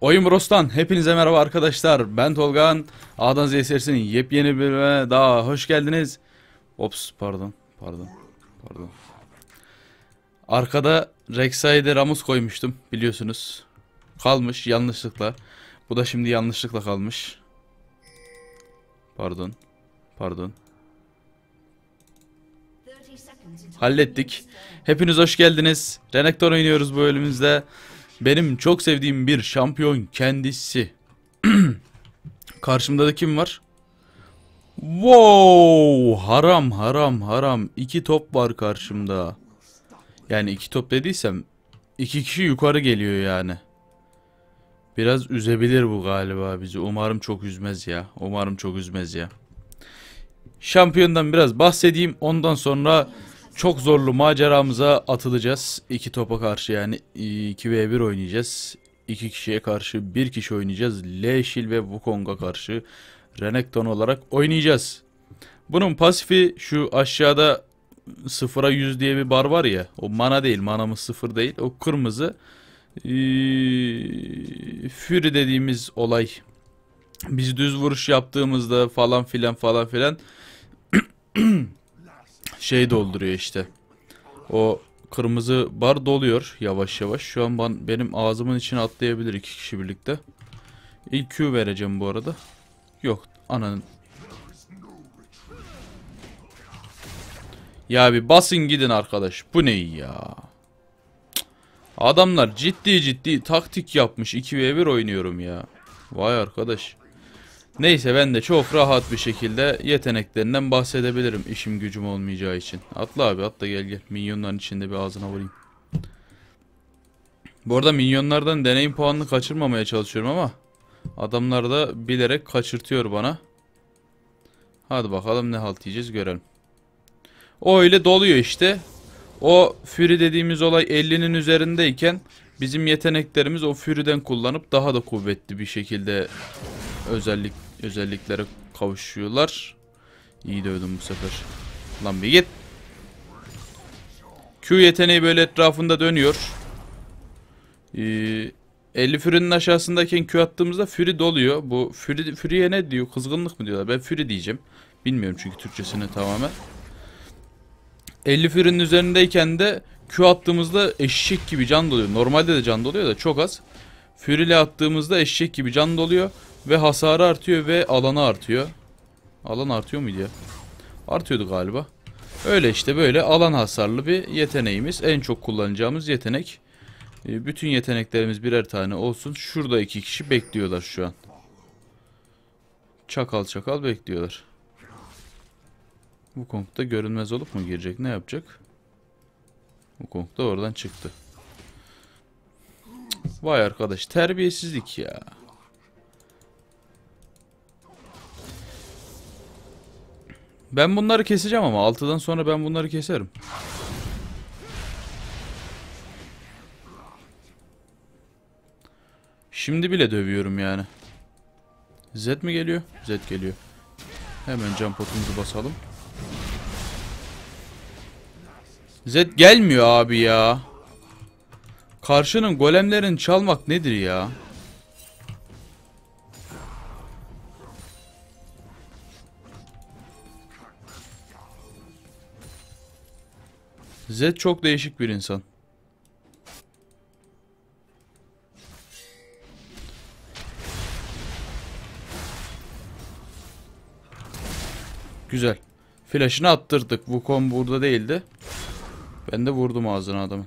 Oyun Bros'tan hepinize merhaba arkadaşlar. Ben Tolgan. A'dan Z'ye serisinin yepyeni bir bölümüne daha hoş geldiniz. Ops pardon. Pardon. Pardon. Arkada Rek'Sai'de Ramus koymuştum biliyorsunuz. Kalmış yanlışlıkla. Bu da şimdi yanlışlıkla kalmış. Pardon. Pardon. Hallettik. Hepiniz hoş geldiniz. Renekton oynuyoruz bu bölümümüzde. Benim çok sevdiğim bir şampiyon kendisi. Karşımda da kim var? Wow! Haram haram haram. İki top var karşımda. Yani iki top dediysem iki kişi yukarı geliyor yani. Biraz üzebilir bu galiba bizi. Umarım çok üzmez ya. Umarım çok üzmez ya. Şampiyondan biraz bahsedeyim. Ondan sonra çok zorlu maceramıza atılacağız. İki topa karşı yani 2v1 oynayacağız. İki kişiye karşı bir kişi oynayacağız. Leşil ve Wukong'a karşı Renekton olarak oynayacağız. Bunun pasifi şu aşağıda sıfıra 100 diye bir bar var ya. O mana değil. Manamız sıfır değil. O kırmızı ee, Fury dediğimiz olay. Biz düz vuruş yaptığımızda falan filan falan filan şey dolduruyor işte. O kırmızı bar doluyor yavaş yavaş. Şu an ben, benim ağzımın içine atlayabilir iki kişi birlikte. İlk Q vereceğim bu arada. Yok ananın. Ya bir basın gidin arkadaş. Bu ne ya? Adamlar ciddi ciddi taktik yapmış. 2v1 oynuyorum ya. Vay arkadaş. Neyse ben de çok rahat bir şekilde yeteneklerinden bahsedebilirim işim gücüm olmayacağı için. Atla abi atla gel gel. Minyonların içinde bir ağzına vurayım. Bu arada minyonlardan deneyim puanını kaçırmamaya çalışıyorum ama adamlar da bilerek kaçırtıyor bana. Hadi bakalım ne halt yiyeceğiz görelim. O öyle doluyor işte. O Fury dediğimiz olay 50'nin üzerindeyken bizim yeteneklerimiz o Fury'den kullanıp daha da kuvvetli bir şekilde özellik özelliklere kavuşuyorlar. İyi dövdüm bu sefer. Lan bir git. Q yeteneği böyle etrafında dönüyor. Ee, 50 Fury'nin aşağısındayken Q attığımızda Fury doluyor. Bu Fury, Fury'ye ne diyor? Kızgınlık mı diyorlar? Ben Fury diyeceğim. Bilmiyorum çünkü Türkçesini tamamen. 50 Fury'nin üzerindeyken de Q attığımızda eşek gibi can doluyor. Normalde de can doluyor da çok az. Fury ile attığımızda eşek gibi can doluyor. Ve hasarı artıyor ve alanı artıyor. Alan artıyor muydu ya? Artıyordu galiba. Öyle işte böyle alan hasarlı bir yeteneğimiz. En çok kullanacağımız yetenek. Ee, bütün yeteneklerimiz birer tane olsun. Şurada iki kişi bekliyorlar şu an. Çakal çakal bekliyorlar. Bu konkta görünmez olup mu girecek? Ne yapacak? Bu konkta oradan çıktı. Vay arkadaş terbiyesizlik ya. Ben bunları keseceğim ama 6'dan sonra ben bunları keserim. Şimdi bile dövüyorum yani. Z mi geliyor? Z geliyor. Hemen can potumuzu basalım. Z gelmiyor abi ya. Karşının golemlerin çalmak nedir ya? Zed çok değişik bir insan. Güzel. Flash'ını attırdık. Wukong burada değildi. Ben de vurdum ağzına adamın.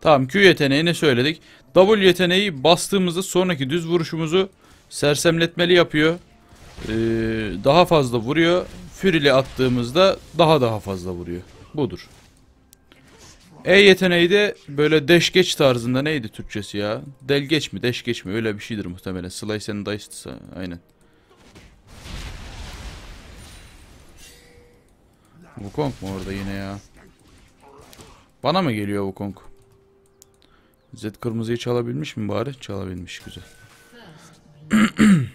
Tamam Q yeteneğini söyledik. W yeteneği bastığımızda sonraki düz vuruşumuzu sersemletmeli yapıyor. Ee, daha fazla vuruyor. Fury'le attığımızda daha daha fazla vuruyor. Budur. E yeteneği de böyle deşgeç tarzında neydi Türkçesi ya? Delgeç mi deşgeç mi öyle bir şeydir muhtemelen. Slice and Dice aynen. Wukong mu orada yine ya? Bana mı geliyor Wukong? Z kırmızıyı çalabilmiş mi bari? Çalabilmiş güzel.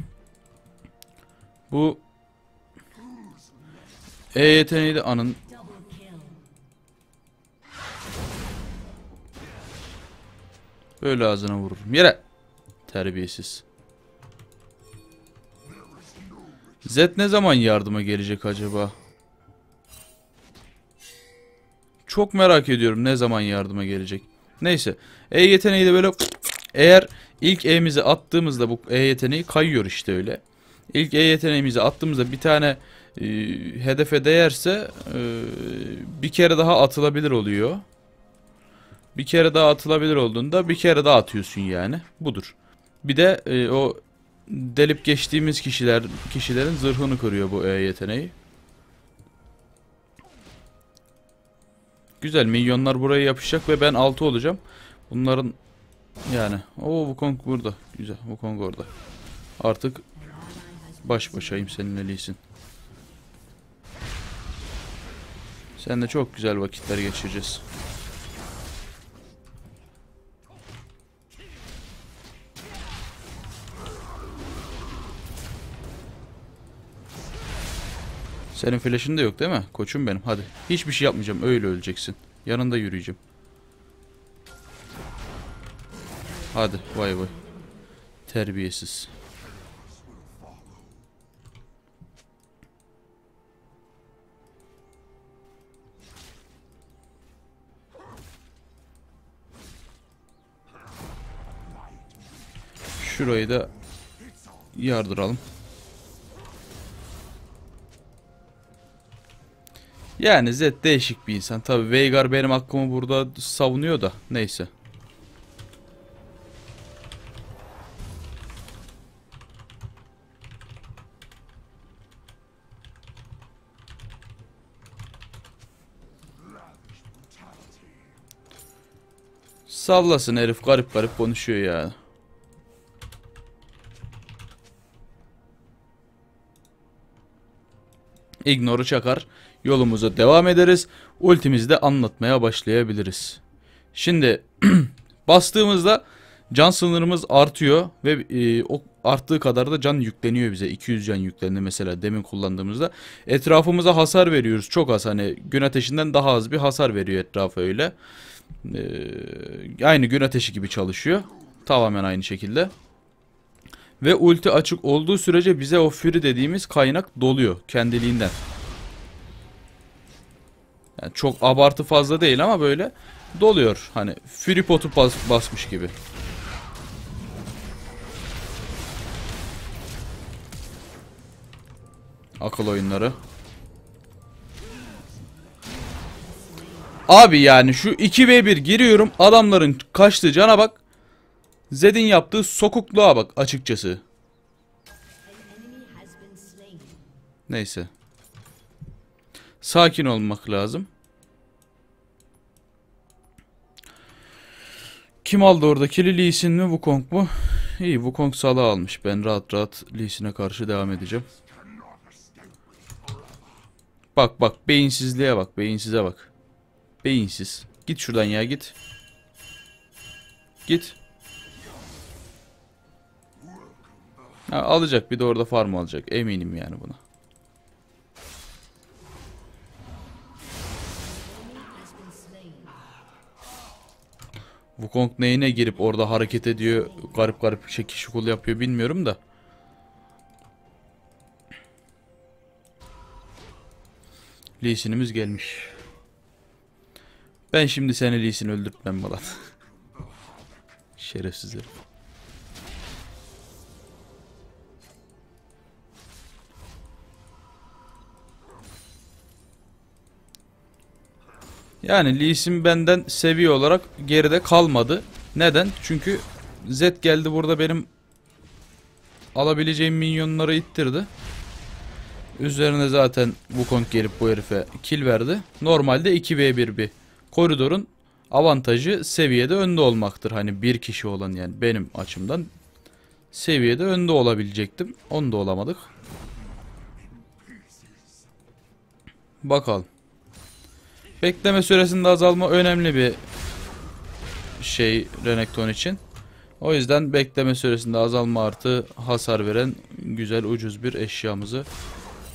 Bu E yeteneği de anın. Böyle ağzına vururum. Yere. Terbiyesiz. Zed ne zaman yardıma gelecek acaba? Çok merak ediyorum ne zaman yardıma gelecek. Neyse. E yeteneği de böyle eğer ilk E'mizi attığımızda bu E yeteneği kayıyor işte öyle. İlk E yeteneğimizi attığımızda bir tane e, hedefe değerse e, bir kere daha atılabilir oluyor. Bir kere daha atılabilir olduğunda bir kere daha atıyorsun yani. Budur. Bir de e, o delip geçtiğimiz kişiler kişilerin zırhını kırıyor bu E yeteneği. Güzel milyonlar buraya yapışacak ve ben 6 olacağım. Bunların yani o Wukong burada. Güzel Wukong orada. Artık baş başayım seninle Lee Sin. Seninle çok güzel vakitler geçireceğiz. Senin flash'ın da yok değil mi? Koçum benim. Hadi. Hiçbir şey yapmayacağım. Öyle öleceksin. Yanında yürüyeceğim. Hadi. Vay vay. Terbiyesiz. Şurayı da yardıralım. Yani Zed değişik bir insan. Tabi Veigar benim hakkımı burada savunuyor da. Neyse. Sallasın herif garip garip konuşuyor ya. Ignore'u çakar. Yolumuza devam ederiz. Ultimizi de anlatmaya başlayabiliriz. Şimdi bastığımızda can sınırımız artıyor ve e, o arttığı kadar da can yükleniyor bize. 200 can yüklendi mesela demin kullandığımızda. Etrafımıza hasar veriyoruz. Çok az hani gün ateşinden daha az bir hasar veriyor etrafa öyle. Ee, aynı gün ateşi gibi çalışıyor. Tamamen aynı şekilde. Ve ulti açık olduğu sürece bize o Fury dediğimiz kaynak doluyor kendiliğinden. Yani çok abartı fazla değil ama böyle doluyor. Hani Fury potu bas basmış gibi. Akıl oyunları. Abi yani şu 2v1 giriyorum adamların kaçtığı cana bak. Zed'in yaptığı sokukluğa bak açıkçası. Neyse. Sakin olmak lazım. Kim aldı orada? Kili Lee Sin mi Wukong mu? İyi Wukong sala almış. Ben rahat rahat Lee Sin'e karşı devam edeceğim. Bak bak beyinsizliğe bak. Beyinsize bak. Beyinsiz. Git şuradan ya git. Git. Ha, alacak bir de orada farm alacak. Eminim yani buna. Wukong neyine girip orada hareket ediyor, garip garip şekil şukul yapıyor bilmiyorum da. Lee gelmiş. Ben şimdi seni Lee öldürtmem falan. Şerefsiz herif. Yani Lee Sin benden seviye olarak geride kalmadı. Neden? Çünkü Zed geldi burada benim alabileceğim minyonları ittirdi. Üzerine zaten Wukong gelip bu herife kill verdi. Normalde 2v1 bir koridorun avantajı seviyede önde olmaktır. Hani bir kişi olan yani benim açımdan seviyede önde olabilecektim. Onu da olamadık. Bakalım. Bekleme süresinde azalma önemli bir şey Renekton için. O yüzden bekleme süresinde azalma artı hasar veren güzel ucuz bir eşyamızı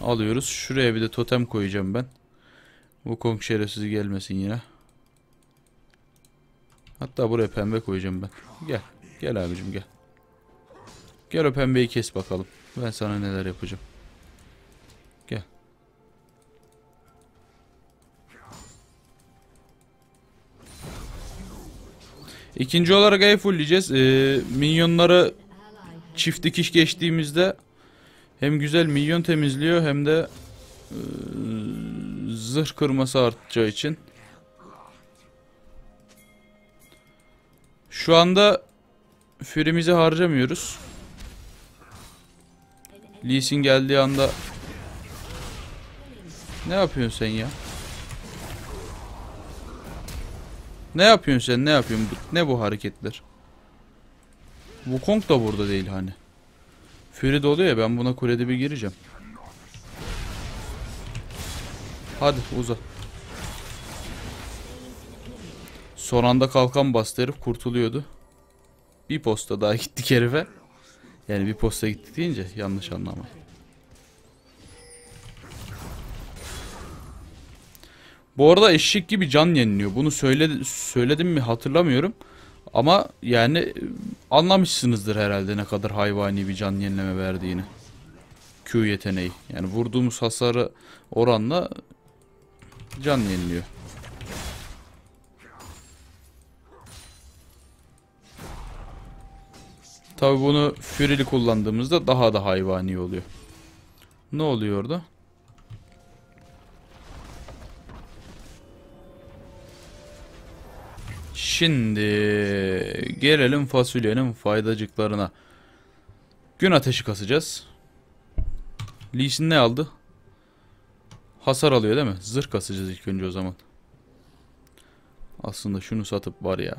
alıyoruz. Şuraya bir de totem koyacağım ben. Bu Kong şerefsizi gelmesin yine. Hatta buraya pembe koyacağım ben. Gel. Gel abicim gel. Gel o pembeyi kes bakalım. Ben sana neler yapacağım. İkinci olarak ev fullleyeceğiz. Ee, minyonları çift dikiş geçtiğimizde hem güzel minyon temizliyor hem de ee, zırh kırması artacağı için. Şu anda Fury'mizi harcamıyoruz. Lee Sin geldiği anda Ne yapıyorsun sen ya? Ne yapıyorsun sen? Ne yapıyorsun? Ne bu hareketler? Wukong da burada değil hani. Fury de oluyor ya ben buna kulede bir gireceğim. Hadi uza. Son anda kalkan bastı kurtuluyordu. Bir posta daha gittik herife. Yani bir posta gittik deyince yanlış anlama. Bu arada eşek gibi can yeniliyor. Bunu söyle, söyledim mi hatırlamıyorum. Ama yani e, anlamışsınızdır herhalde ne kadar hayvani bir can yenileme verdiğini. Q yeteneği. Yani vurduğumuz hasarı oranla can yeniliyor. Tabi bunu Fury'li kullandığımızda daha da hayvani oluyor. Ne oluyor orada? Şimdi gelelim fasulyenin faydacıklarına. Gün ateşi kasacağız. Lee ne aldı? Hasar alıyor değil mi? Zırh kasacağız ilk önce o zaman. Aslında şunu satıp var ya.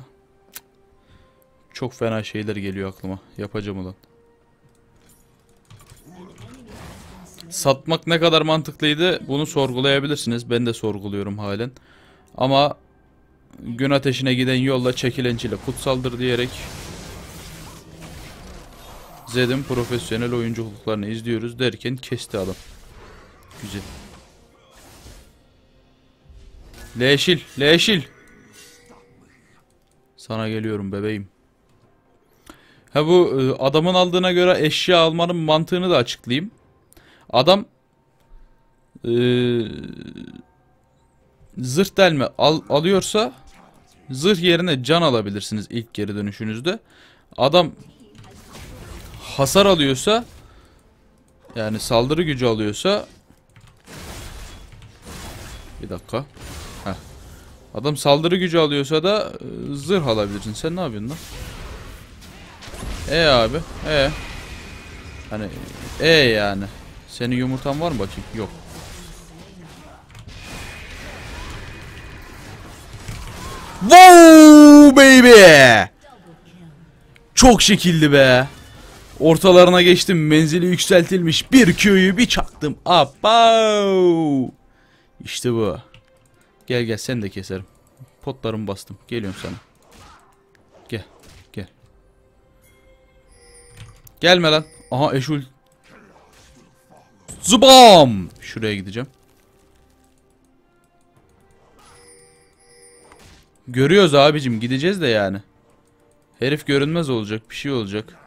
Çok fena şeyler geliyor aklıma. Yapacağım ulan. Satmak ne kadar mantıklıydı bunu sorgulayabilirsiniz. Ben de sorguluyorum halen. Ama gün ateşine giden yolla çekilen çile kutsaldır diyerek Zed'in profesyonel oyunculuklarını izliyoruz derken kesti adam. Güzel. Leşil, leşil. Sana geliyorum bebeğim. Ha bu e, adamın aldığına göre eşya almanın mantığını da açıklayayım. Adam e, zırh delme al, alıyorsa zırh yerine can alabilirsiniz ilk geri dönüşünüzde. Adam hasar alıyorsa yani saldırı gücü alıyorsa bir dakika. Heh. Adam saldırı gücü alıyorsa da e, zırh alabilirsin. Sen ne yapıyorsun lan? E abi. E. Hani e yani. Senin yumurtan var mı bakayım? Yok. Wow baby. Çok şekilli be. Ortalarına geçtim. Menzili yükseltilmiş. Bir Q'yu bir çaktım. Abav. İşte bu. Gel gel sen de keserim. Potlarımı bastım. Geliyorum sana. Gel. Gel. Gelme lan. Aha eşul. Zubam. Şuraya gideceğim. Görüyoruz abicim gideceğiz de yani. Herif görünmez olacak bir şey olacak.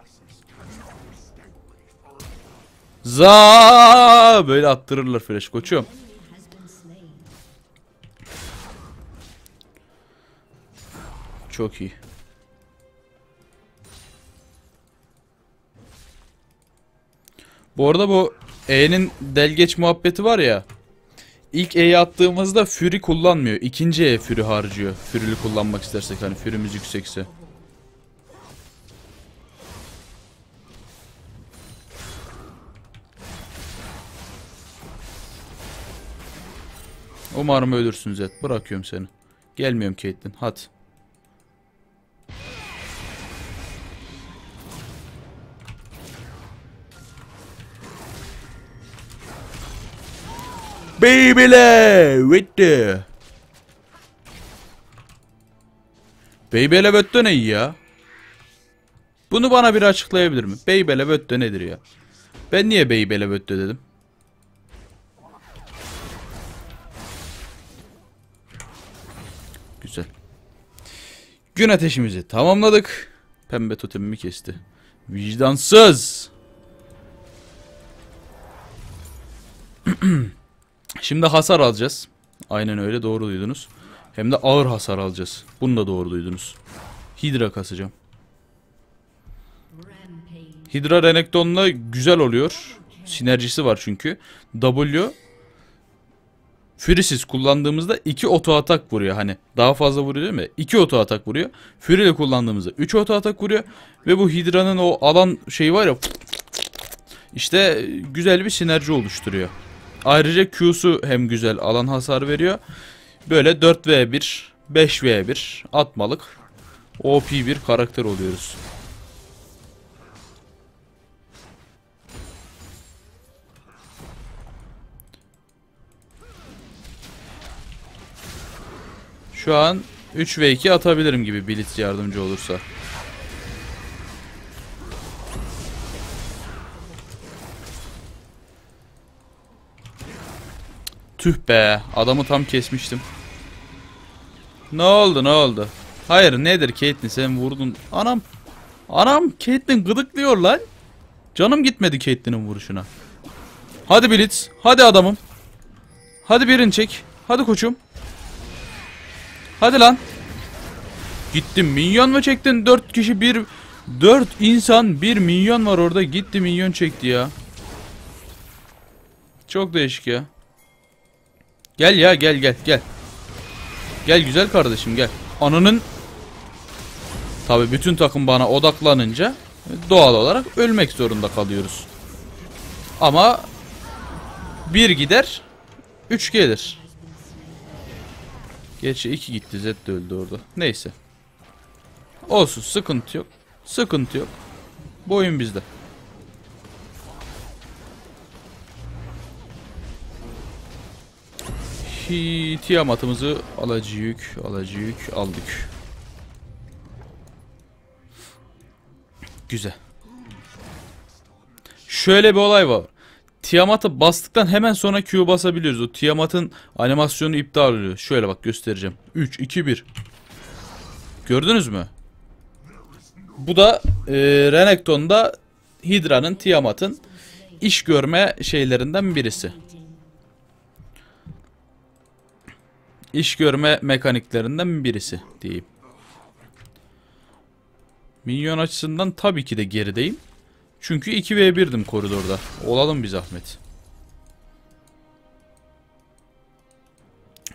Za böyle attırırlar flash koçum. Çok iyi. Bu arada bu E'nin delgeç muhabbeti var ya. İlk E'yi attığımızda Fury kullanmıyor. İkinci E Fury harcıyor. Fury'li kullanmak istersek hani Fury'miz yüksekse. Umarım ölürsün Zed. Bırakıyorum seni. Gelmiyorum Caitlyn. Hadi. Beybele! Bitti. Beybele Böttö ne ya? Bunu bana bir açıklayabilir mi? Beybele Böttö nedir ya? Ben niye Beybele Böttö dedim? Güzel. Gün ateşimizi tamamladık. Pembe totemimi kesti. Vicdansız. Şimdi hasar alacağız. Aynen öyle doğru duydunuz. Hem de ağır hasar alacağız. Bunu da doğru duydunuz. Hydra kasacağım. Hydra Renekton'la güzel oluyor. Sinerjisi var çünkü. W Fury'siz kullandığımızda 2 oto atak vuruyor hani. Daha fazla vuruyor değil mi? 2 oto atak vuruyor. Fury ile kullandığımızda 3 oto atak vuruyor. Ve bu Hydra'nın o alan şeyi var ya işte güzel bir sinerji oluşturuyor. Ayrıca Q'su hem güzel alan hasar veriyor. Böyle 4v1, 5v1 atmalık OP bir karakter oluyoruz. Şu an 3 ve 2 atabilirim gibi Blitz yardımcı olursa. Tüh be adamı tam kesmiştim. Ne oldu ne oldu? Hayır nedir Caitlyn sen vurdun. Anam. Anam Caitlyn gıdıklıyor lan. Canım gitmedi Caitlyn'in vuruşuna. Hadi Blitz. Hadi adamım. Hadi birini çek. Hadi koçum. Hadi lan. Gittim minyon mu çektin? 4 kişi bir 4 insan bir minyon var orada. Gitti minyon çekti ya. Çok değişik ya. Gel ya gel gel gel. Gel güzel kardeşim gel. Ananın Tabi bütün takım bana odaklanınca doğal olarak ölmek zorunda kalıyoruz. Ama bir gider, üç gelir. Gerçi iki gitti, Zed de öldü orada. Neyse. Olsun, sıkıntı yok. Sıkıntı yok. Bu oyun bizde. Hi, Tiamat'ımızı alacıyık, alacıyık, aldık. Güzel. Şöyle bir olay var. Tiamat'a bastıktan hemen sonra Q basabiliyoruz. O Tiamat'ın animasyonu iptal oluyor. Şöyle bak göstereceğim. 3, 2, 1. Gördünüz mü? Bu da e, Renekton'da Hydra'nın, Tiamat'ın iş görme şeylerinden birisi. İş görme mekaniklerinden birisi diyeyim. Minyon açısından tabii ki de gerideyim. Çünkü 2v1'dim koridorda. Olalım bir zahmet.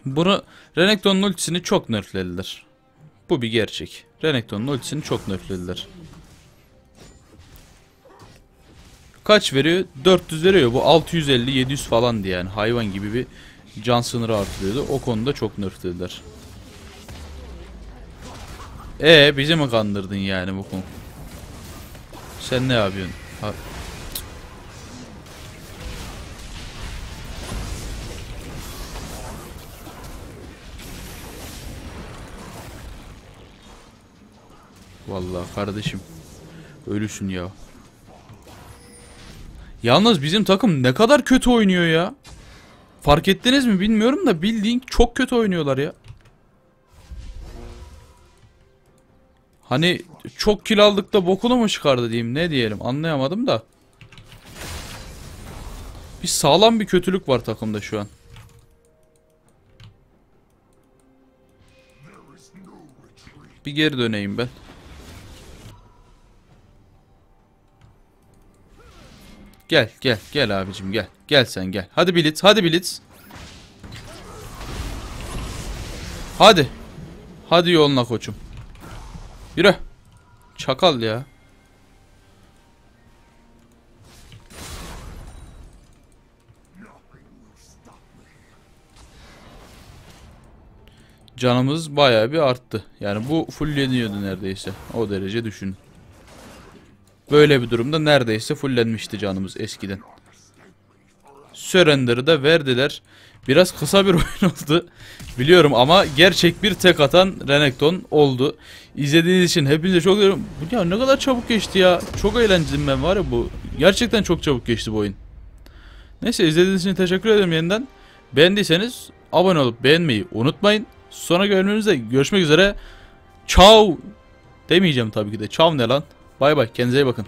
Bunu Renekton'un ultisini çok nerflediler. Bu bir gerçek. Renekton'un ultisini çok nerflediler. Kaç veriyor? 400 veriyor. Bu 650-700 falan diye yani. Hayvan gibi bir can sınırı artırıyordu. O konuda çok nerflediler. E bizi mi kandırdın yani bu konu? Sen ne yapıyorsun? Ha Vallahi kardeşim ölüsün ya. Yalnız bizim takım ne kadar kötü oynuyor ya. Fark ettiniz mi bilmiyorum da bildiğin çok kötü oynuyorlar ya. Hani çok kill aldık da bokunu mu çıkardı diyeyim ne diyelim anlayamadım da. Bir sağlam bir kötülük var takımda şu an. Bir geri döneyim ben. Gel gel gel abicim gel. Gel sen gel. Hadi Blitz hadi Blitz. Hadi. Hadi yoluna koçum. Yürü. Çakal ya. Canımız bayağı bir arttı. Yani bu fulleniyordu neredeyse. O derece düşün. Böyle bir durumda neredeyse fullenmişti canımız eskiden. Surrender'ı da verdiler. Biraz kısa bir oyun oldu. Biliyorum ama gerçek bir tek atan Renekton oldu. İzlediğiniz için hepinize çok teşekkür Bu ya ne kadar çabuk geçti ya. Çok eğlendim ben var ya bu. Gerçekten çok çabuk geçti bu oyun. Neyse izlediğiniz için teşekkür ederim yeniden. Beğendiyseniz abone olup beğenmeyi unutmayın. Sonra görüşmek üzere. Çav demeyeceğim tabii ki de. Çav ne lan? Bay bay kendinize iyi bakın.